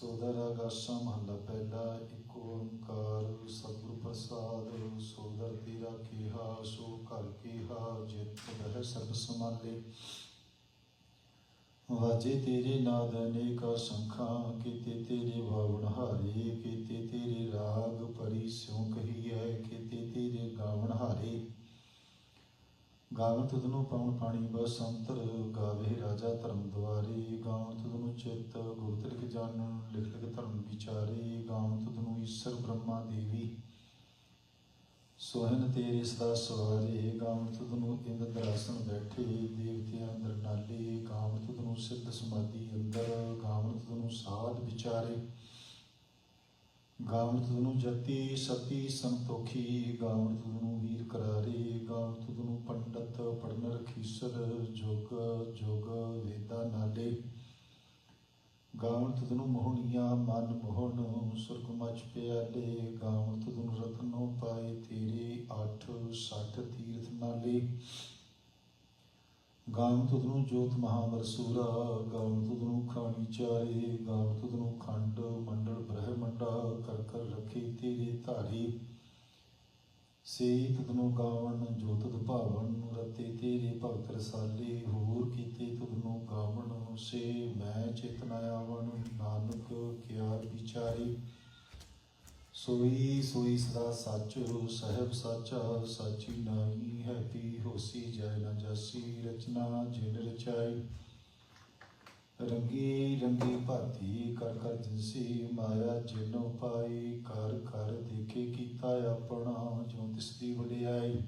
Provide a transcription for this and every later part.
ਸੋਦਰ ਆਗਾਸਾ ਮਹੱਲਾ ਪਹਿਲਾ, ਇੱਕ ਓੰਕਾਰ, ਸਤਿਗੁਰ ਪ੍ਰਸਾਦ, ਸੋਦਰ ਤੇਰਾ ਕੀਹਾ, ਸੋ ਘਰ ਕੀਹਾ, ਜਿਤ ਬਹਿ ਸਰਬ ਸਮਾਲੇ ਵਾਜੇ ਤੇਰੇ ਨਾਦ ਅਨੇਕਾ ਸ਼ੰਖਾ ਕੀਤੇ ਤੇਰੇ ਵਾਵਣ ਹਾਰੇ, ਕੀਤੇ ਤੇਰੇ ਰਾਗ ਪਰੀ ਸਿਉ ਕਹੀਐ, ਕੀਤੇ ਤੇਰੇ ਗਾਵਣ ਹਾਰੇ। ਗਾਵਨ ਤੁਧਨੂੰ ਪਵਨ ਪਾਣੀ ਬਸੰਤਰ, ਗਾਵੇ ਰਾਜਾ ਧਰਮ ਦੁਆਰੇ। ਗਾਵਨ ਤੁਧਨੂੰ ਚਿਤ ਗੁਪਤ ਲਿਖ ਜਾਣਨ ਲਿਖ ਲਿਖ ਧਰਮ ਵਿਚਾਰੇ। ਗਾਵਨ ਤੁਧਨੂੰ ਈਸ਼ਰ ਬ੍ਰਹਮਾ ਦੇਵੀ। ਸੋਹਣ ਤੇਰੇ ਸਦਾ ਸਵਾਰੇ। ਗਾਵਨ ਤੁਧਨੂੰ ਇੰਦ ਦਰਾਸਨ ਬੈਠੇ, ਦੇਵਤਿਆਂ ਅੰਦਰ ਨਾਲੇ। ਗਾਵਨ ਤੁਧਨੂੰ ਸਿੱਧ ਸਮਾਧੀ ਅੰਦਰ। ਗਾਵਨ ਤੁਧਨੂੰ ਸਾਧ ਵਿਚਾਰੇ। ਗਾਵਣ ਤੁਧਨੂੰ ਜਤੀ, ਸਤੀ ਸੰਤੋਖੀ ਗਾਵਨ ਤੁਧਨੂੰ ਵੀਰ ਕਰਾਰੇ ਗਾਵਨ ਤੁਧਨੂੰ ਪੰਡਤ ਪੜਨ ਰਖੀਸਰ ਜੋਗ ਜੋਗ ਵੇਦਾ ਨਾਲੇ। ਗਾਵਣ ਤੁਧਨੂੰ ਮੋਹਣੀਆਂ, ਮਨ ਮੋਹਣ, ਸੁਰਗ ਮਚ ਪਿਆਲੇ। ਗਾਵਨ ਤੁਧਨੂੰ ਰਤਨੋ ਪਾਏ ਤੇਰੇ, ਅੱਠ, ਸੱਠ ਤੀਰਥ ਨਾਲੇ। ਗਾਵਨ ਤੁਧਨੂੰ ਜੋਤ ਮਹਾਵਰਸੂਰਾ ਗਾਵਨ ਤੁਧਨੂੰ ਖਾਣੀ ਚਾਰੇ ਗਾਵਨ ਤੁਧਨੂੰ ਖੰਡ ਮੰਡਲ ਬ੍ਰਹਮੰਡਾ, ਕਰ ਕਰ ਰੱਖੀ ਤੇਰੇ ਧਾਰੀ। ਸੇ ਤੁਧਨੂੰ ਗਾਵਨ ਜੋ ਤੁਧ ਭਾਵਨ, ਰਤੇ ਤੇਰੇ ਭਗਤ ਰਸਾਲੇ, ਹੋਰ ਕੀਤੇ ਤੁਧਨੂੰ ਗਾਵਨ ਸੇ, ਮੈਂ ਚੇਤਨ ਆਵਨ ਨਾਨਕ ਕਿਆ ਵਿਚਾਰੀ। ਸੋਈ ਸੋਈ ਸਦਾ ਸੱਚ ਸਹਿਬ ਸਾਚਾ ਸਾਚੀ ਨਾਹੀ ਹੈ ਪੀ ਹੋਸੀ ਜੈ ਨਾ ਜਾਸੀ, ਰਚਨਾ ਜਿਨ ਰਚਾਈ। ਰੰਗੀ ਰੰਗੀ ਭਾਤੀ ਕਰ ਕਰ ਜਿਨਸੀ ਮਾਇਆ ਜਿਨੋ ਪਾਈ ਕਰ ਕਰ ਦੇਖੇ ਕੀਤਾ ਆਪਣਾ ਜੋ ਤਿਸ ਦੀ ਵਡਿਆਈ।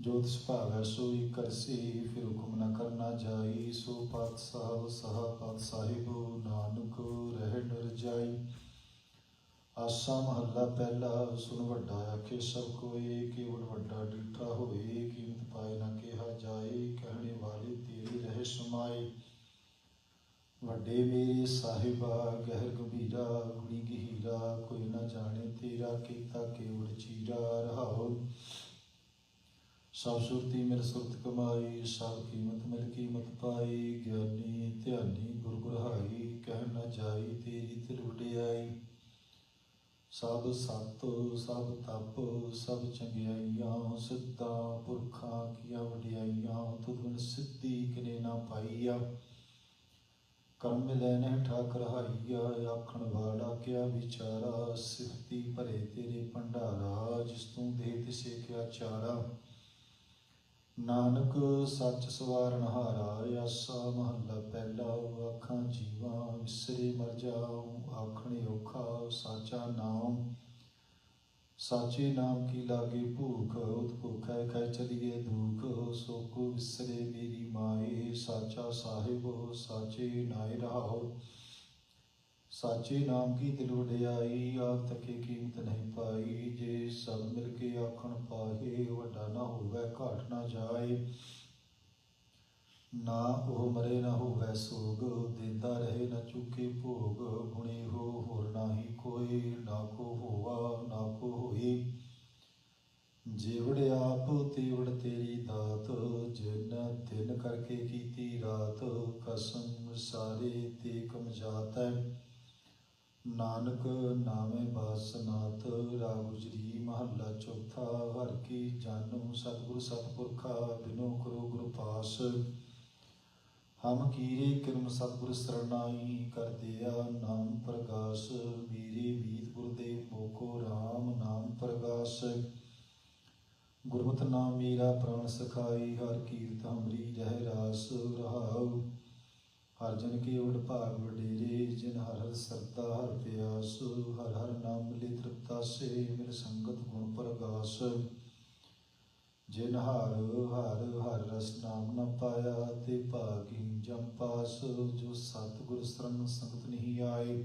ਜੋ ਤਿਸ ਭਾਵੈ ਸੋਈ ਕਰਸੀ, ਫਿਰ ਹੁਕਮ ਨਾ ਕਰਨਾ ਜਾਈ। ਸੋ ਪਤ ਸਾਹਿਬ ਸਹਾ ਪਤ ਸਾਹਿਬ ਨਾਨਕ ਰਹਿ ਨਰ ਜਾਈ ਆਸਾ ਮਹੱਲਾ ਪਹਿਲਾ, ਸੁਣ ਵੱਡਾ ਆਖੇ ਸਭ ਕੋਏ, ਕੇਵਲ ਵੱਡਾ ਡਿਠਾ ਹੋਏ, ਕੀਮਤ ਪਾਏ ਨਾ ਕਿਹਾ ਜਾਏ, ਕਹਿਣੇ ਵਾਲੇ ਤੇਰੇ ਰਹਿ ਸਮਾਏ। ਵੱਡੇ ਮੇਰੇ ਸਾਹਿਬਾ, ਗਹਿਰ ਗੰਭੀਰਾ ਗੁਣੀ ਗਹੀਰਾ, ਕੋਈ ਨਾ ਜਾਣੇ ਤੇਰਾ, ਕੀਤਾ ਕੇਵਲ ਚੀਰਾ, ਰਹਾਉ। ਸਭ ਸੁਰਤੀ ਮਿਲ ਸੁਰਤ ਕਮਾਈ, ਸਭ ਕੀਮਤ ਮਿਲ ਕੀਮਤ ਪਾਈ, ਗਿਆਨੀ ਧਿਆਨੀ ਗੁਰ ਗੁਰਹਾਈ ਕਹਿ ਨਾ ਜਾਈ ਤੇਰੀ ਤਿਲ ਵਡਿਆਈ। ਸਭ ਸਤ ਸਭ ਤਪ, ਸਭ ਚੰਗਿਆਈਆਂ, ਸਿੱਧਾ ਪੁਰਖਾਂ ਕੀਆਂ ਵਡਿਆਈਆਂ, ਤੁਧ ਸਿੱਧੀ ਕਿਨੇ ਨਾ ਪਾਈਆ। ਕਰਮ ਮਿਲੈ ਨਹਿ ਠਾਕ ਰਹਾਈਆ ਆਖਣ ਵਾਲਾ ਕਿਆ ਵਿਚਾਰਾ? ਸਿਫਤੀ ਭਰੇ ਤੇਰੇ ਭੰਡਾਰਾ, ਜਿਸ ਤੂੰ ਦੇ ਤਿਸੇ ਕਿਆ ਚਾਰਾ? ਨਾਨਕ ਸੱਚ ਸਵਾਰਨ ਹਾਰਾ, ਆਸਾ ਮਹੱਲਾ ਪਹਿਲਾ ਆਖਾਂ ਜੀਵਾ, ਵਿਸਰੇ ਮਰ ਜਾਉ, ਆਖਣੇ ਔਖਾ, ਸਾਚਾ ਨਾਮ ਸਾਚੇ ਨਾਮ ਕੀ ਲਾਗੇ ਭੂਖ, ਉਤ ਭੁਖੈ ਖੈ ਚਲੀਏ ਦੁਖ ਸੋ ਕੋ ਵਿਸਰੇ ਮੇਰੀ ਮਾਏ, ਸਾਚਾ ਸਾਹਿਬ, ਸਾਚੇ ਨਾਇ ਰਹਾਉ। ਸਾਚੇ ਨਾਮ ਕੀ ਦਿਲ ਵਡਿਆਈ ਆਪ ਤੱਕੇ ਕੀਮਤ ਨਹੀਂ ਪਾਈ। ਜੇ ਸਭ ਮਿਲ ਕੇ ਆਖਣ ਪਾਹੇ ਵੱਡਾ ਨਾ ਹੋਵੇ, ਘਾਟ ਨਾ ਜਾਏ। ਨਾ ਉਹ ਮਰੇ, ਨਾ ਹੋਵੇ ਸੋਗ। ਦਿੰਦਾ ਰਹੇ, ਨਾ ਚੁੱਕੇ ਭੋਗ। ਗੁਣੇ ਹੋ, ਹੋਰ ਨਾਹੀ ਕੋਈ। ਨਾ ਕੋ ਹੋਵਾ ਨਾ ਕੋ ਹੋਈ। ਜਿਵੜ ਆਪ, ਤੇਵੜ ਤੇਰੀ ਦਾਤ। ਜਿਨ ਦਿਨ ਕਰਕੇ ਕੀਤੀ ਰਾਤ, ਕਸਮ ਸਾਰੇ ਤੇ ਕਮ ਜਾਤੈ ਨਾਨਕ ਨਾਮੇ ਬਾਸਨਾਥ ਰਾਗੁਜਰੀ ਮਹੱਲਾ ਚੌਥਾ, ਹਰ ਕੀ ਜਾਨੂ ਸਤਿਗੁਰ ਸਤਿਪੁਰਖਾ, ਬਿਨੋ ਕਰੋ ਗੁਰ ਪਾਸ। ਹਮ ਕੀਰੇ ਕਿਰਮ ਸਤਿਗੁਰ ਸਰਣਾਈ ਕਰ ਨਾਮ ਪ੍ਰਗਾਸ ਮੇਰੇ ਵੀਤ ਗੁਰਦੇਵ ਮੋਕੋ RAM ਨਾਮ ਪ੍ਰਗਾਸ। ਗੁਰਮਤਿ ਨਾਮ ਮੇਰਾ ਪ੍ਰਾਣ ਸਖਾਈ, ਹਰ ਕੀਰਤ ਹਮਰੀ ਰਹਿ ਰਾਸ ਰਹਾਉ। ਹਰ ਜਨ ਕੇ ਉਡ ਭਾਗ ਵਡੇਰੇ, ਜਿਨ ਹਰ ਹਰ ਸਰਦਾ, ਹਰ ਪਿਆਸ, ਹਰ ਹਰ ਨਾਮ ਮਿਲੇ ਤ੍ਰਿਪਤਾ ਸੇ, ਮਿਲ ਸੰਗਤ ਗੁਣ ਪ੍ਰਗਾਸ। ਜਿਨ ਹਰ ਹਰ ਹਰ ਰਸ ਨਾਮ ਨ ਪਾਇਆ, ਤੇ ਭਾਗੀ ਜਮ ਪਾਸ, ਜੋ ਸਤਿਗੁਰ ਸਰਣ ਸੰਗਤ ਨਹੀਂ ਆਏ।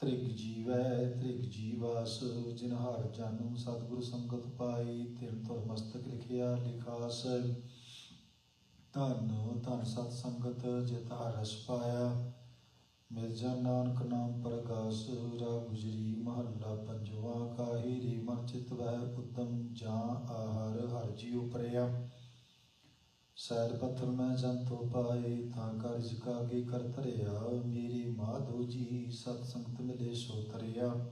ਤ੍ਰਿਗ ਜੀਵੈ, ਤ੍ਰਿਗ ਜੀਵਾਸ, ਜਿਨ ਹਰ ਜਾਨੂ ਸਤਿਗੁਰ ਸੰਗਤ ਪਾਈ ਤਿਨ ਤੁਰ ਮਸਤਕ ਲਿਖਿਆ ਲਿਖਾਸ। ਧਨ ਧਨ ਸਤ ਸੰਗਤ ਜਿਤ ਹਰਸ਼ ਪਾਇਆ। ਮਿਰਜ਼ਾ ਨਾਨਕ ਨਾਮ ਪ੍ਰਗਾਸ ਰਾ ਗੁਜਰੀ ਮਹੱਲਾ ਪੰਜਵਾ। ਕਾਹੀ ਰੀ ਮਨ ਚਿਤ ਵੈ ਉਦਮ ਜਾਂ ਆਹਰ, ਹਰ ਜੀ ਉਪਰਿਆ ਸੈਲ ਪੱਥਰ ਮੈਂ ਜੰਤੋ ਪਾਏ, ਤਾਂ ਕਰ ਜਿਕਾ ਕੇ ਕਰ ਧਰਿਆ। ਮੇਰੀ ਜੀ ਸਤ ਸੰਗਤ ਮਿਲੇ ਸੋ ਤਰਿਆ।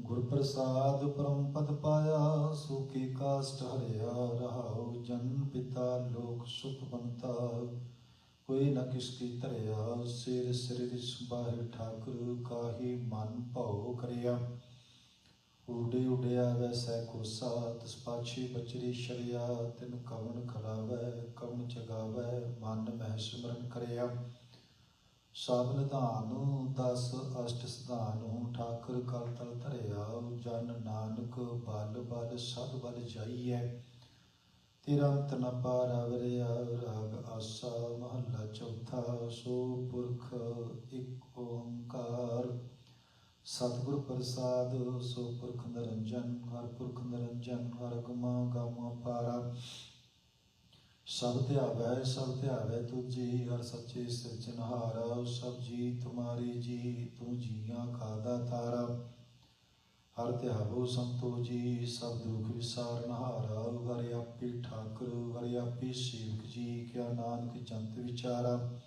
ਗੁਰ ਪ੍ਰਸਾਦ ਪਰਮ ਪਦ ਪਾਇਆ ਸੁਖੀ ਕਾਸ਼ਟ ਹਰਿਆ ਰਹਾਉ, ਜਨ ਪਿਤਾ ਲੋਕ ਸੁਖ ਬੰਤਾ। ਕੋਈ ਨ ਕਿਸ ਕੀ ਧਰਿਆ, ਸਿਰ ਸਿਰ ਰਿਸ ਠਾਕੁਰ, ਕਾਹੀ ਮਨ ਭਉ ਕਰਿਆ। ਉਡੇ ਉਡਿਆ ਵੈਸੈ ਕੋਸਾ, ਤਿਸ ਪਾਛੀ ਬਚਰੀ ਸ਼ਰਿਆ ਤਿਨ ਕਵਨ ਖਲਾਵੈ ਕਵਨ ਜਗਾਵੈ, ਮਨ ਮਹਿ ਸਿਮਰਨ ਕਰਿਆ। ਸਭ ਨਿਧਾਨੁ ਦਸ ਅਸ਼ਟ ਸਿਧਾਨੁ ਠਾਕੁਰ ਕਲ ਤਲ ਧਰਿਆ, ਜਨ ਨਾਨਕ ਬਲ ਬਲ ਸਦ ਬਲ ਜਾਈਐ। ਤੇਰਾ ਅੰਤ ਨ ਪਾਰਵਰਿਆ ਰਾਗ ਆਸਾ, ਮਹੱਲਾ ਚੌਥਾ, ਸੋ ਪੁਰਖ ਇੱਕ ਓੰਕਾਰ। ਸਤਿਗੁਰ ਪ੍ਰਸਾਦ, ਸੋ ਪੁਰਖ ਨਿਰੰਜਨ, ਹਰ ਪੁਰਖ ਨਿਰੰਜਨ, ਹਰ ਗੁਮਾ ਗਾਮਾ ਪਾਰਾ। ਸਭ ਧਿਆਵੈ ਸਭ ਧਿਆਵੈ ਤੁਝੀ ਹਰ ਸੱਚੇ ਸਿਰਜਨਹਾਰਾ ਸਭ ਜੀ, ਤੁਮਾਰੀ ਜੀ, ਤੂੰ ਜੀਆਂ ਖਾਦਾ ਤਾਰਾ। ਹਰ ਧਿਆਵੋ ਸੰਤੋ ਜੀ, ਸਭ ਦੁਖ ਵਿਸਾਰਨਹਾਰਾ ਹਰਿ ਆਪੇ ਠਾਕੁਰ ਹਰਿ ਆਪੀ ਸੇਵਕ ਜੀ, ਕਿਆ ਨਾਨਕ ਜੰਤ ਵਿਚਾਰਾ।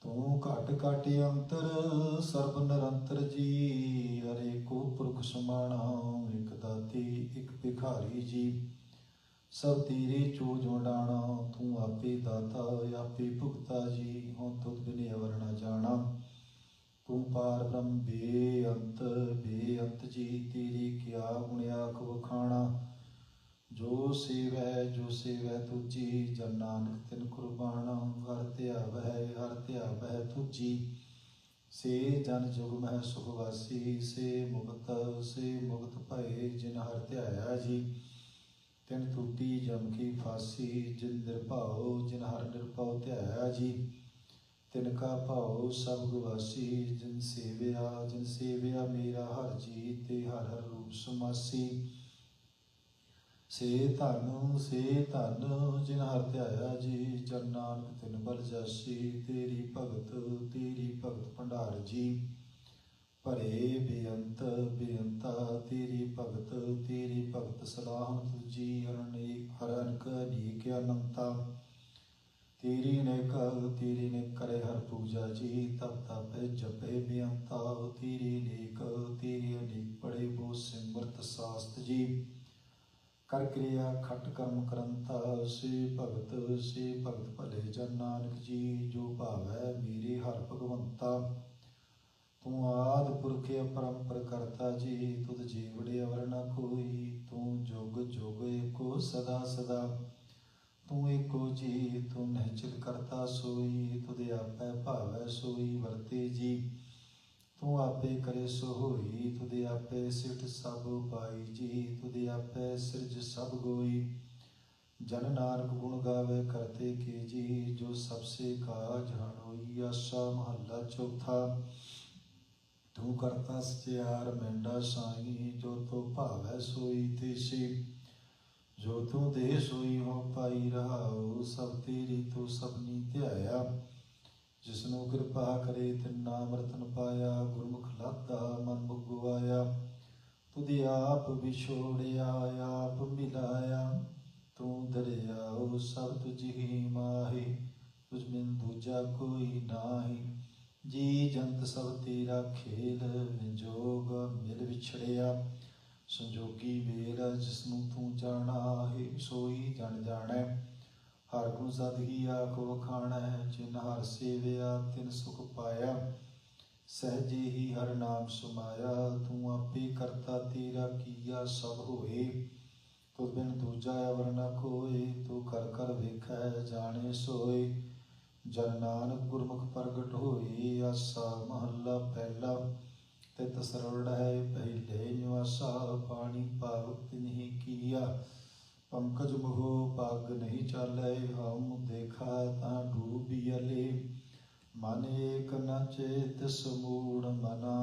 ਤੂੰ ਘਟ ਘਟ ਅੰਤਰ, ਸਰਬ ਨਿਰੰਤਰ ਜੀ ਹਰੇ ਕੋ ਪੁਰਖ ਸਮਾਣਾ, ਇਕ ਦਾਤੀ, ਇਕ ਭਿਖਾਰੀ ਜੀ। ਸਭ ਤੇਰੇ ਚੋ ਵਡਾਣਾ ਤੂੰ ਆਪੇ ਦਾਤਾ, ਆਪੇ ਭੁਗਤਾ ਜੀ, ਹੁਣ ਤੁਧ ਬਿਨੇ ਅਵਰ ਨ ਜਾਣਾ। ਤੂੰ ਪਾਰ ਬ੍ਰਹਮ, ਬੇਅੰਤ ਬੇਅੰਤ ਜੀ, ਤੇਰੀ ਕਿਆ ਗੁਣ ਆਖ ਵਖਾਣਾ। ਜੋ ਸੇਵੈ ਜੋ ਸੇਵੈ ਤੁਜੀ ਜਨ ਨਾਨਕ ਤਿਨ ਕੁਰਬਾਨਾ। ਹਰ ਧਿਆਵੈ ਹਰ ਧਿਆਵੈ ਤੁਜੀ ਸੇ ਜਨ ਜੁਗ ਮਹਿ ਸੁਖ ਵਾਸੀ, ਸੇ ਮੁਕਤ ਸੇ ਮੁਕਤ ਭਏ ਜਿਨ ਹਰ ਧਿਆਇਆ ਜੀ। ਤਿਨ ਟੂਟੀ ਜਮ ਕੀ ਫਾਸੀ, ਜਿਨ ਨਿਰਭਉ ਜਿਨ ਹਰ ਨਿਰਭਉ ਧਿਆਇਆ ਜੀ। ਤਿਨ ਕਾ ਭਾਉ, ਸਭ ਗੁਵਾਸੀ, ਜਿਨ ਸੇਵਿਆ ਜਿਨ ਸੇਵਿਆ ਮੇਰਾ ਹਰ ਜੀ, ਤੇ ਹਰ ਹਰ ਰੂਪ ਸਮਾਸੀ। ਸੇ ਧਨ ਸੇ ਧਨ, ਜਿਨ ਹਰ ਧਿਆਇਆ ਜੀ, ਜਨ ਨਾਨਕ ਤਿਨ ਬਲ ਜਾਸੀ, ਤੇਰੀ ਭਗਤ ਤੇਰੀ ਭਗਤ ਭੰਡਾਰ ਜੀ। ਭਰੇ ਬੇਅੰਤ, ਬੇਅੰਤਾ, ਤੇਰੀ ਭਗਤ ਤੇਰੀ ਭਗਤ ਸਲਾਹਨ ਤੁਜੀ ਅਨੇਕ ਹਰ ਅਨਕ ਅਨੇਕ ਅਨੰਤਾ ਤੇਰੀ ਨੇ ਕਰ ਤੇਰੀ ਨੇ ਕਰੇ ਹਰ ਪੂਜਾ ਜੀ, ਤਪ ਤਪ ਜਪੇ ਬੇਅੰਤਾ। ਤੇਰੀ ਨੇਕ, ਤੇਰੀ ਅਨੇਕ ਪੜੇ ਬੋ ਸਿਮਰਤ ਸਾਸਤ ਜੀ। ਕਰ ਕਿਰਿਆ ਖਟ ਕਰਮ ਕਰੰਤਾ, ਸੇ ਭਗਤ ਸੇ ਭਗਤ ਭਲੇ ਜਨ ਨਾਨਕ ਜੀ, ਜੋ ਭਾਵੈ ਮੇਰੇ ਹਰ ਭਗਵੰਤਾ। ਤੂੰ ਆਦ ਪੁਰਖ ਅਪਰੰਪਰ ਕਰਤਾ ਜੀ, ਤੁਧ ਜੀਵੜੇ ਅਵਰ ਨ ਕੋਈ, ਤੂੰ ਜੁਗ ਜੁਗ ਏਕੋ ਸਦਾ ਸਦਾ। ਤੂੰ ਏਕੋ ਜੀ ਤੂੰ ਨਿਹਚਲ ਕਰਤਾ ਸੋਈ, ਤੁਧ ਆਪੈ ਭਾਵੈ ਸੋਈ ਵਰਤੇ ਜੀ। ਤੂੰ ਆਪੇ ਕਰੇ ਸੋ ਹੋਈ ਤੁਧ ਆਪੇ ਸਿਫਤ ਸਭ ਪਾਈ ਜੀ, ਤੁਧ ਆਪੇ ਸਿਰਜ ਸਭ ਗੋਈ। ਜਨ ਨਾਨਕ ਗੁਣ ਗਾਵੇ ਕਰਤੇ ਕੀ ਜੀ, ਜੋ ਸਭ ਸੇ ਕਾਜ ਹਣ ਆਸਾ ਮਹੱਲਾ ਚੌਥਾ। ਤੂੰ ਕਰਤਾ ਸਚਿਆਰ ਮੈਂਡਾ ਸਾਈ, ਜੋ ਤੋ ਭਾਵੈ ਸੋਈ ਤੇਸੀ ਜੋ ਤੂੰ ਦੇ ਸੋਈ ਹੋ ਪਾਈ ਰਹਾਉ ਸਭ ਤੇਰੀ ਤੂੰ ਸਭਨੀ ਧਿਆਇਆ। ਜਿਸਨੂੰ ਕਿਰਪਾ ਕਰੇ ਤਿੰਨਾ ਮਰਤਨ ਪਾਇਆ, ਗੁਰਮੁਖ ਲਾਤਾ ਮਨ ਮੁਖ ਗਵਾਇਆ ਆਪ ਵਿਛੋੜਿਆ ਆਪ ਮਿਲਾਇਆ ਤੂੰ ਦਰਿਆਉ ਸਭ ਤੁਝ ਹੀ ਮਾਹੀ, ਤੁਝ ਬਿਨ ਦੂਜਾ ਕੋਈ ਨਾਹੀ। ਜੀ ਜੰਤ ਸਭ ਤੇਰਾ ਖੇਲ ਵਿਜੋਗ ਮਿਲ ਵਿਛੜਿਆ, ਸੰਜੋਗੀ ਵੇਰ ਜਿਸਨੂੰ ਤੂੰ ਜਾਣਾ, ਹੈ ਸੋਈ ਜਨ ਜਾਣੈ। ਹਰ ਗੁਣ ਸਦ ਆਖ ਵਖਾਣਾ, ਜਿਨ ਹਰ ਸੇਵਿਆ ਤਿਨ ਸੁਖ ਪਾਇਆ। ਸਹਜੇ ਹੀ ਹਰ ਨਾਮ ਸੁਮਾਇਆ, ਤੂੰ ਆਪੇ ਕਰਤਾ ਤੇਰਾ ਕੀਆ ਸਭ ਹੋਏ। ਤੁਧ ਬਿਨ ਦੂਜਾ ਅਵਰ ਨ ਕੋਏ, ਤੂੰ ਕਰ ਕਰ ਵੇਖੈ, ਜਾਣੇ ਸੋਏ। ਜਨ ਨਾਨਕ ਗੁਰਮੁਖ ਪ੍ਰਗਟ ਹੋਈ ਆਸਾ ਮਹੱਲਾ ਪਹਿਲਾ। ਤੇ ਤਸਰਵੜ ਹੈ ਪਹਿਲੇ ਨਿਵਾਸਾ, ਪਾਣੀ ਪਾਵਕ ਤਿਨਹੀ ਕੀਆ। ਪੰਕਜ ਮੋਹ ਪੱਗ ਨਹੀਂ ਚਾਲੇ ਹਮ ਦੇਖਾ ਤਾਂ ਡੂਬੀਲੇ ਮਨ ਏਕ ਨ ਚੇਤ ਸਮੂੜ ਮਨਾ।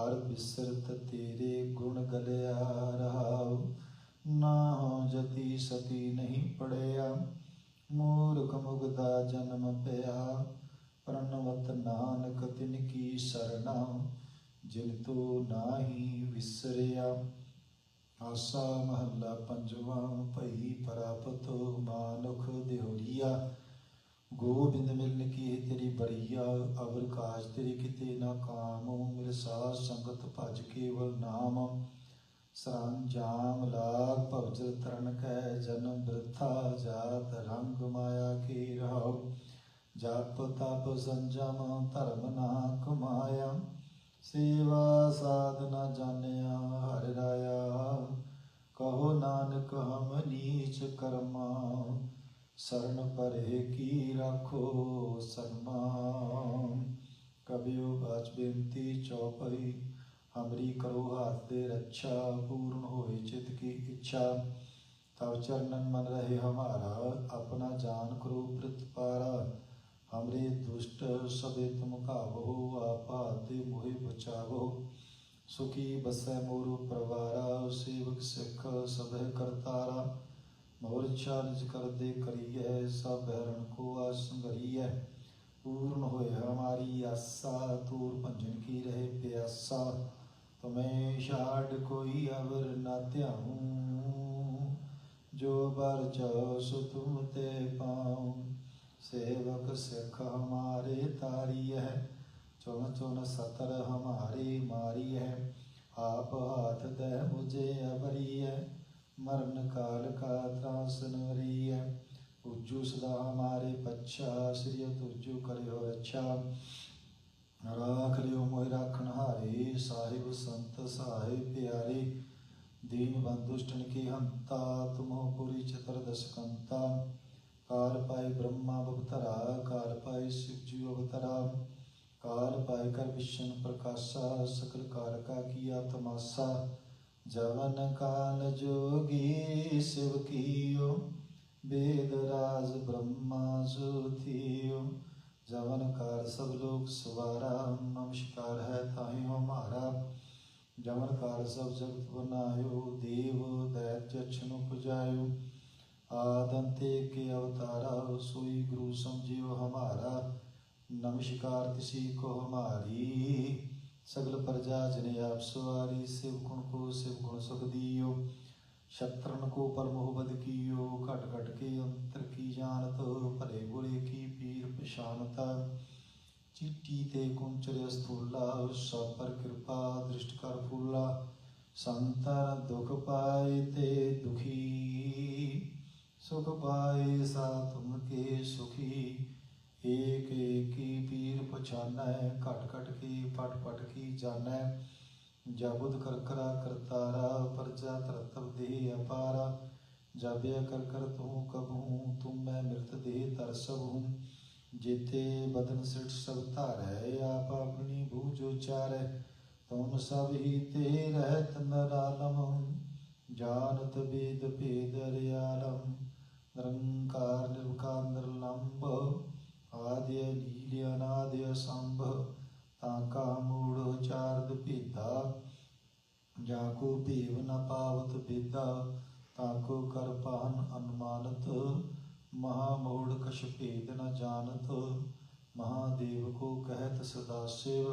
ਹਰ ਬਿਸਰਤ ਤੇਰੇ ਗੁਣ ਗਲਿਆ ਰਹਾਉ। ਨਾ ਜਤੀ ਸਤੀ ਨਹੀਂ ਪੜਿਆ। ਮੂਰਖ ਮੁਗਦਾ ਜਨਮ ਪਿਆ ਪ੍ਰਣਵਤ ਨਾਨਕ ਤਿਨ ਕੀ ਸਰਣਾ, ਜਿਨ ਤੋ ਨਾਹੀ ਵਿਸਰਿਆ। ਆਸਾ ਮਹੱਲਾ ਪੰਜਵਾਂ, ਭਈ ਪ੍ਰਾਪਤ ਮਾਨੁਖ ਦਿਹੋਰੀਆ ਗੋਬਿੰਦ ਮਿਲਨ ਕੀ ਤੇਰੀ ਬੜੀਆ, ਅਵਰ ਕਾਜ ਤੇਰੀ ਕਿਤੇ ਨਾ ਕਾਮ, ਮਿਲ ਸਾਧ ਸੰਗਤ ਭਜ ਕੇਵਲ ਨਾਮ। ਸਰੰਜਾਮ ਲਾਗ ਭਵਜਲ ਤਰਨ ਕੈ ਜਨਮ ਬ੍ਰਿਥਾ ਜਾਤ ਰੰਗ ਮਾਇਆ ਕੀ ਰਹਾਉ। ਜਪ ਤਪ ਸੰਜਮ ਧਰਮ ਨਾ ਕਮਾਇਆ। ਸੇਵਾ ਸਾਧਨਾ ਜਾਣਿਆ ਹਰਿ ਰਾਇਆ। ਕਹੋ ਨਾਨਕ ਹਮ ਨੀਚ ਕਰਮਾ। ਸਰਨ ਪਰੇ ਕੀ ਰਾਖੋ ਸਰਮਾ ਕਬਿਓ ਬਾਚ ਬੇਨਤੀ ਚੌਪਈ ਹਮਰੀ ਕਰੋ ਹਾਥ ਦੇ ਰੱਛਾ, ਪੂਰਨ ਹੋਏ ਚਿਤ ਕੀ ਇੱਛਾ। ਤਵ ਚਰਨਨ ਮਨ ਰਹੇ ਹਮਾਰਾ, ਆਪਣਾ ਜਾਨ ਕਰੋ ਪ੍ਰਤਪਾਰਾ। ਹਮਰੇ ਦੁਸ਼ਟ ਸਭੇ ਤੁਮ ਕਾਵੋ ਆਪਾ ਤੇ ਮੋਹਿ ਬਚਾਵੋ। ਸੁਖੀ ਬਸੈ ਮੋਰ ਪਰਵਾਰਾ, ਸੇਵਕ ਸਿੱਖ ਸਭੈ ਕਰਤਾਰਾ। ਮੋਰ ਚਾਰਜ ਕਰਦੇ ਕਰੀਐ, ਸਭ ਹਰਨ ਕੋ ਆਸੰਗਰੀਐ ਪੂਰਨ ਹੋਏ ਹਮਾਰੀ ਆਸਾ, ਤੂਰ ਭੰਜਨ ਕੀ ਰਹੇ ਪਿਆਸਾ। ਹਮੇ ਕੋਈ ਅਵਰ ਨਾ ਧਿਆਉ। ਜੋ ਬਰ ਚੋ ਸੋ ਤੁਮ ਤੇ ਪਾਉ। ਸੇਵਕ ਸਿੱਖ ਹਮਾਰੇ ਤਾਰੀ ਹੈ। ਚੁਣ ਚੁਣ ਸਤਰ ਹਮਾਰੀ ਮਾਰੀ ਹੈ। ਆਪ ਹਾਥ ਦੇ ਮੁਝੇ ਅਵਰੀ ਹੈ। ਮਰਨ ਕਾਲ ਕਾ ਤਰਾਸ ਨਰੀ ਹੈ। ਉਜੂ ਸਦਾ ਹਮਾਰੇ ਪੱਛਾ, ਸ੍ਰੀ ਤੁਜੂ ਕਰਿਓ ਰੱਛਾ। ਨਰਾਖ ਲਿਓ ਰਾਖਣ ਹਾਰੇ, ਸਾਹਿਬ ਸੰਤ ਸਾਹਿਬ ਪਿਆਰੇ। ਦੀਨ ਬੰਦੁਸ਼ਟਨ ਕੀ ਹੰਤਾ, ਤੁਮੋ ਪੁਰੀ ਚਤਰ ਦਸਕੰਤਾ। ਕਾਲ ਪਾਈ ਬ੍ਰਹਮਾ ਬਵਤਰਾ ਕਾਲ ਪਾਈ ਸ਼ਿਵ ਜੀ ਅਵਤਰਾ ਕਾਲ ਪਾਈ ਕਰ ਵਿਸ਼ਨ ਪ੍ਰਕਾਸ਼ਾ, ਸਕਲ ਕਾਰ ਕਾ ਕੀਆ ਤਮਾਸਾ। ਜਵਨ ਕਾਲ ਜੋਗੀ ਸਿਵ ਕੀਓ ਵੇਦ ਰਾਜ ਬ੍ਰਹਮਾ ਜੋਤੀਓ ਜਵਨ ਕਾਰ ਸਭ ਲੋਕ ਸਵਾਰਾ ਮਮ ਸ਼ਿਕਾਰ ਹੈ ਤਾਹੀ ਹਮਾਰਾ ਜਵਨ ਕਾਰ ਸਭ ਜਗਤ ਬਨਾਇਓ, ਦੇਵ ਦੈਤ ਚਛਨੁ ਪੁਜਾਇਓ। ਆਦੰਤੇ ਕੇ ਅਵਤਾਰਾ, ਸੋਈ ਗੁਰੂ ਸਮਝਿਓ ਹਮਾਰਾ। ਨਮਸਕਾਰ ਤੁਸੀ ਕੋ ਹਮਾਰੀ, ਸਗਲ ਪ੍ਰਜਾ ਜਨੇ ਆਪ ਸਵਾਰੀ। ਸਿਵ ਗੁਣ ਕੋ ਸਿਵ ਗੁਣ ਸੁਖ ਦੀਓ। ਸ਼ਤਰਨ ਕੋ ਪਰਮੋਹ ਬਦ ਕੀਓ। चिट्टी ते कुंचर स्थूला सब पर कृपा, दृष्ट कर फूला संतर दुख पाए ते दुखी। सुख पाए सा तुम के सुखी। एक एक की पीर पछाना घट घट की पट पट की जाना जाबुद कर करा करतारा, परजा तरतब दे अपारा। जाब्या कर कर तू कब हूँ तुम मैं मृत दे तर सब हूँ जेते बदन सिट सब तारै आप अपनी भूज उचारै तुम सब ही ते रहत नरालम जानत वेद भेद रियालम निरंकार निर्विकार निर्लंब आद्य लील्य अनाद्य संभ ताका मूढ़ चारद पीता जाको भीव न पावत विद्या ताको कर पान अनुमानत ਮਹਾ ਮੋੜ ਕਛ ਭੇਦ ਨ ਜਾਣਤ, ਮਹਾਦੇਵ ਕੋ ਕਹਿਤ ਸਦਾ ਸਿਵ,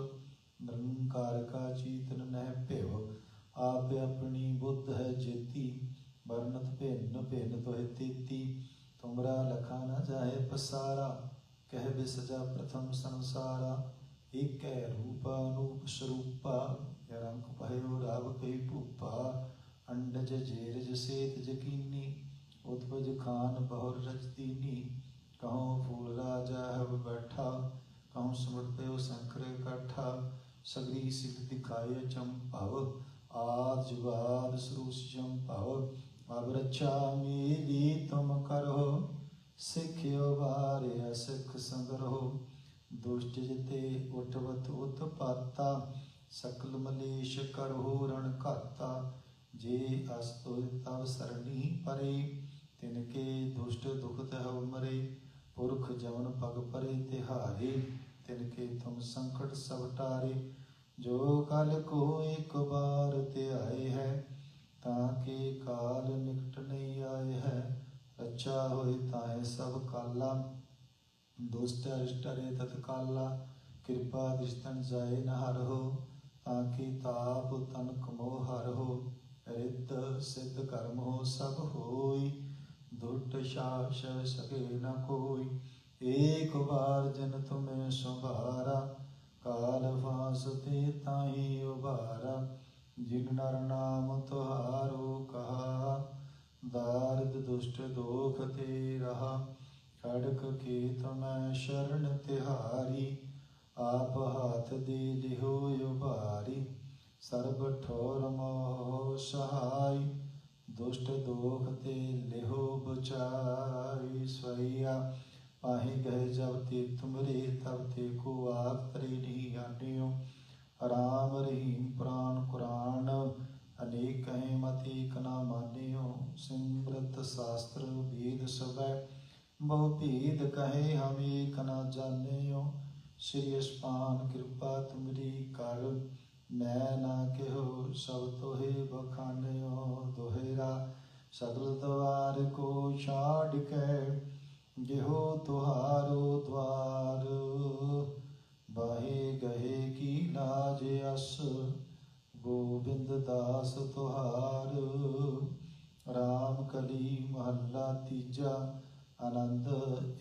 ਨਿਰੰਕਾਰ ਕਾ ਚੀਤਨ ਨਹਿ ਭਿਵ। ਆਪ ਆਪਣੀ ਬੁੱਧ ਹੈ ਜੇਤੀ ਵਰਨਤ ਭਿੰਨ ਭਿੰਨ ਤੋਹਿ ਤੀਤੀ। ਤੁਮਰਾ ਲਖਾ ਨ ਜਾਏ ਪਸਾਰਾ, ਕਹਿ ਬਿਸਜਾ ਪ੍ਰਥਮ ਸੰਸਾਰਾ। ਏਕੈ ਰੂਪਾ ਅਨੂਪ ਸਰੂਪਾ ਰੰਗ ਭਇਓ ਰਾਵ ਕਈ ਭੂਪਾ। ਅੰਡਜ ਜੇਰਜ ਸੇਤ ਜਕੀਨੀ ਉਤਪਜ ਖਾਨ ਬਹੁਰ ਰਜਦੀਨੀ ਕਹਉ ਫੂਲ ਰਾਜਾ ਹਵ ਬੈਠਾ, ਕਹਉ ਸਮਰਤ ਪਿਓ ਸੰਖਰੇ ਸਗਰੀ ਸਿਖ ਦਿਖਾਇ ਚੰਭਵ ਆਦ ਜੁਗਾਦ ਸਰੂਸ ਚੰਭਵ ਅਬ ਰਛਾਮੀ ਵੀ ਤੁਮ ਕਰੋ ਸਿਖਿਓ ਵਾਰਿਆ ਸਿਖ ਸੰਗ ਰਹੋ, ਦੁਸ਼ਟ ਜਿਤੇ ਉਠਵਤ ਉਤਪਾਤਾ, ਸਕਲ ਮਲੇਸ਼ ਕਰੋ ਰਣ ਘਾਤਾ, ਜੇ ਅਸਤੁ ਤਵ ਸਰਣੀ ਪਰੇ ਤਿਨ ਕੇ ਦੁਸ਼ਟ ਦੁਖਤ ਹੈ ਮਰੇ, ਪੁਰਖ ਜਵਨ ਪਗ ਪਰੇ ਤਿਹਾਰੇ ਤਿਨ ਕੇ ਤੁਮ ਸੰਕਟ ਸਭ ਟਾਰੇ, ਜੋ ਕਲ ਕੋ ਇੱਕ ਬਾਰ ਤੇ ਆਏ ਹੈ, ਤਾਂ ਕੇ ਕਾਲ ਨਿਕਟ ਨਹੀਂ ਆਏ ਹੈ। ਰੱਛਾ ਹੋਏ ਤਾਏ ਸਭ ਕਾਲਾ, ਦੁਸ਼ਟ ਅਰਿਸ਼ਟ ਰੇ ਤਤਕਾਲਾ। ਕਿਰਪਾ ਦਿਸ਼ਤਨ ਜਾਏ ਨ ਹਰਹੁ ਆਖੀ ਤਾਪ ਤਨ ਕਮੋ ਹਰਹੁ ਰਿਤ ਸਿੱਧ ਕਰਮ ਹੋ ਸਭ ਹੋਈ ਦੁਟ ਸ਼ਾਸ ਸਕੇ ਨ ਕੋਈ। ਏਕ ਵਾਰ ਜਨ ਤੁਮੇ ਸੰਭਾਰਾ, ਕਾਲ ਫਾਸ ਤੇ ਤਾਹੀ ਉਭਾਰਾ। ਜਿਨ ਨਰ ਨਾਮ ਤੁਹਾਰੋ ਕਹਾ, ਦਾਰਦ ਦੁਸ਼ਟ ਦੋਖ ਤੇ ਰਹਾ। ਖੜਕ ਕੀਤ ਮੈਂ ਸ਼ਰਨ ਤਿਹਾਰੀ, ਆਪ ਹਾਥ ਦੇ ਲਿਹੋ ਉਭਾਰੀ। ਸਰਬ ਠੋਰ ਮੋਹ ਸਹਾਈ ਦੁਸ਼ਟ ਦੋਖ ਤੇ ਲਿਹੋ ਬਚਾਈ ਸਵਈਆ, ਪਾਹੀ ਗਏ ਜਬ ਤੇ ਤੁਮਰੇ, ਤਬ ਤੇ ਕੋ ਆਪ ਨਹੀਂ ਆਨਿਓ ਰਾਮ ਰਹੀਮ ਪ੍ਰਾਨ ਕੁਰਾਨ, ਅਨੇਕ ਹੈ ਮਤੀ ਕਨਾ ਮਾਨਿਓ। ਸਿਮਰਤ ਸ਼ਾਸਤਰ ਵੇਦ ਸਭੈ ਬਹੁ ਭੇਦ ਕਹੇ ਹਮ ਏਕ ਜਾਣਿਓ। ਸ੍ਰੀ ਅਸਪਾਨ ਕਿਰਪਾ ਤੁਮਰੀ ਕਰ ਮੈਂ ਨਾ ਕਿਹੋ ਸਭ ਤੋਹੇ ਬਖਾਨਿਓ ਦੋਹਰਾ ਸਗਲ ਦਵਾਰ ਕੋ ਛਾੜ ਕੇ, ਜਿਹੋ ਤੁਹਾਰੋ ਦਵਾਰ। ਬਾਹੇ ਗਏ ਕੀ ਲਾਜ ਅਸ, ਗੋਬਿੰਦ ਦਾਸ ਤੁਹਾਰ। ਰਾਮ ਕਲੀ ਮਹੱਲਾ ਤੀਜਾ, ਆਨੰਦ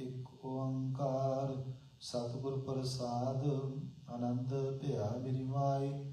ਇੱਕ ਓੰਕਾਰ। ਸਤਿਗੁਰ ਪ੍ਰਸਾਦ, ਆਨੰਦ ਭਿਆ ਮੇਰੀ ਮਾਈ।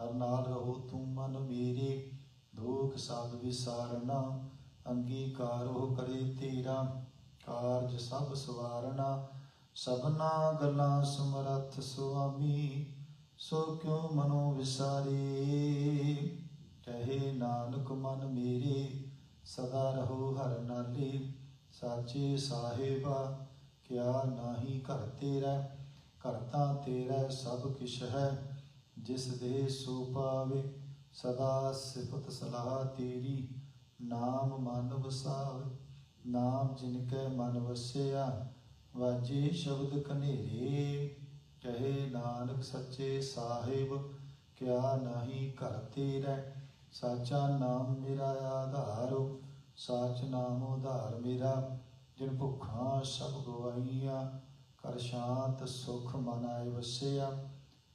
ਹਰ ਨਾਲ ਰਹੋ ਤੂੰ ਮਨ ਮੇਰੇ, ਦੁਖ ਸਭ ਵਿਸਾਰਨਾ, ਅੰਗੀਕਾਰ ਉਹ ਕਰੇ ਤੇਰਾ, ਕਾਰਜ ਸਭ ਸਵਾਰਨਾ। ਸਭਨਾ ਗੱਲਾਂ ਸਮਰੱਥ ਸੁਆਮੀ, ਸੋ ਕਿਉ ਮਨੋ ਵਿਸਾਰੇ? ਕਹੇ ਨਾਨਕ ਮਨ ਮੇਰੇ, ਸਦਾ ਰਹੋ ਹਰ ਨਾਲੇ, ਸਾਚੇ ਸਾਹਿਬਾ, ਕਿਆ ਨਾਹੀ ਘਰ ਤੇਰਾ ਕਰਤਾ ਤੇਰਾ ਸਭ ਕਿਛ ਹੈ। ਜਿਸ ਦੇ ਸੋ ਪਾਵੇ, ਸਦਾ ਸਿਫਤ ਸਲਾਹ ਤੇਰੀ। ਨਾਮ ਮਨ ਵਸਾਵੇ, ਨਾਮ ਜਿਨ ਕੈ ਮਨ ਵਸਿਆ, ਵਾਜੇ ਸ਼ਬਦ ਕਨੇਰੇ ਕਹੇ ਨਾਨਕ ਸੱਚੇ ਸਾਹਿਬ, ਕਿਆ ਨਹੀਂ ਘਰ ਤੇਰਾ। ਸਾਚਾ ਨਾਮ ਮੇਰਾ ਆਧਾਰੋ, ਸਾਚ ਨਾਮ ਉਧਾਰ ਮੇਰਾ। ਜਿਨ ਭੁੱਖਾਂ ਸਭ ਗਵਾਈਆਂ ਕਰ ਸ਼ਾਂਤ ਸੁਖ ਮਨ ਆਏ ਵਸਿਆ।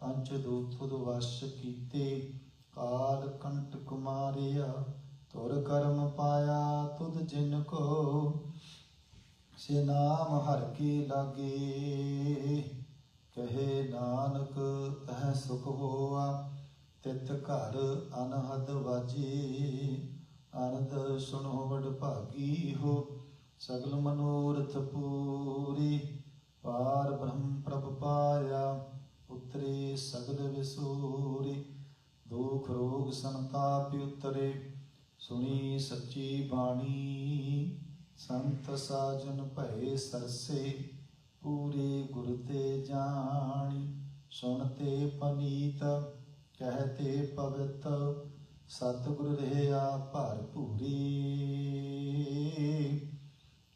ਪੰਜ ਦੂਤੁਦ ਵਸ਼ ਕੀਤੇ, ਕਾਲ ਕੰਟ ਕੁਮਾਰਿਆ, ਤੁਰ ਕਰਮ ਪਾਇਆ ਤੁਧ ਜਿਨ ਕੋ, ਸੇ ਨਾਮ ਹਰ ਕੀ ਲਾਗੇ। ਕਹੇ ਨਾਨਕ, ਤਹ ਸੁਖ ਹੋਆ, ਤਿਤ ਘਰ ਅਨਹਦ ਵਾਜੀ। ਆਨੰਦ ਸੁਣੋ ਵਡ ਭਾਗੀ ਹੋ, ਸਗਲ ਮਨੋਰਥ ਪੂਰੀ। ਪਾਰ ਬ੍ਰਹਮ ਪ੍ਰਭ ਪਾਇਆ ਉਤਰੇ ਸਗਲ ਵਿਸੂਰੀ, ਦੁਖ ਰੋਗ ਸੰਤਾਪ ਉਤਰੇ। ਸੁਣੀ ਸੱਚੀ ਬਾਣੀ, ਸੰਤ ਸਾਜਨ ਭਏ ਸਰਸੇ, ਪੂਰੇ ਗੁਰ ਤੇ ਜਾਣੀ। ਸੁਣਤੇ ਪਨੀਤ ਕਹਤੇ ਪਵਿੱਤ, ਸਤਿਗੁਰ ਰਹਿਆ ਭਰਪੂਰੀ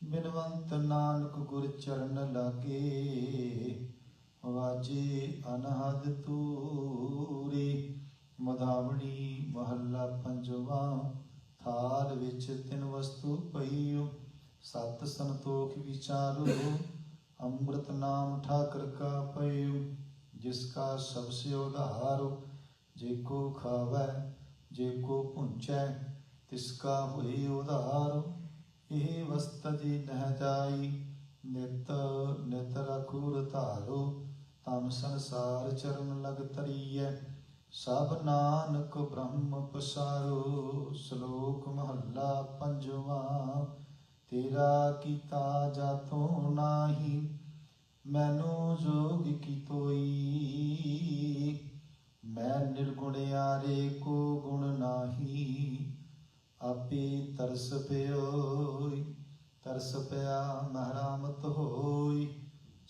ਬਿਨਵੰਤ ਨਾਨਕ ਗੁਰ ਚਰਨ ਲਾਗੇ ਵਾਜੇ ਅਨਹਦ ਤੂਰੀ, ਮਧਾਵਣੀ ਮਹੱਲਾ ਪੰਜਵਾ, ਥਾਲ ਵਿੱਚ ਤਿੰਨ ਵਸਤੂ ਪਈਓ, ਸਤ ਸੰਤੋਖ ਵਿਚਾਰੋ, ਅੰਮ੍ਰਿਤ ਨਾਮ ਠਾਕਰ ਕਾ ਪਈਓ, ਜਿਸ ਕਾ ਸਭ ਸੇ ਉਧਾਰੋ, ਜੇ ਕੋ ਖਾਵੈ, ਜੇ ਕੋ ਪੁੰਚੈ, ਤਿਸ ਕਾ ਹੋਈ ਉਧਾਰ। ਇਹ ਵਸਤ ਜੀ ਨਹਿ ਜਾਈ, ਨਿਤ ਨਿਤ ਰਖੂਰ ਧਾਰੋ ਤਮ ਸੰਸਾਰ ਚਰਨ ਲਗ ਤਰੀਐ ਸਭ ਨਾਨਕ ਬ੍ਰਹਮ ਪਸਾਰੋ, ਸ਼ਲੋਕ ਮਹੱਲਾ ਪੰਜਵਾ। ਤੇਰਾ ਕੀਤਾ ਜਾਤੋ ਨਾਹੀ, ਮੈਨੂ ਜੋਗ ਕੀ ਤੋਈ? ਮੈਂ ਨਿਰਗੁਣਿਆਰੇ ਕੋ ਗੁਣ ਨਾਹੀ, ਆਪੇ ਤਰਸ ਪਿਓਈ, ਤਰਸ ਪਿਆ ਮਹਰਾਮਤ ਹੋਈ।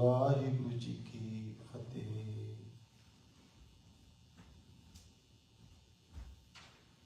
الله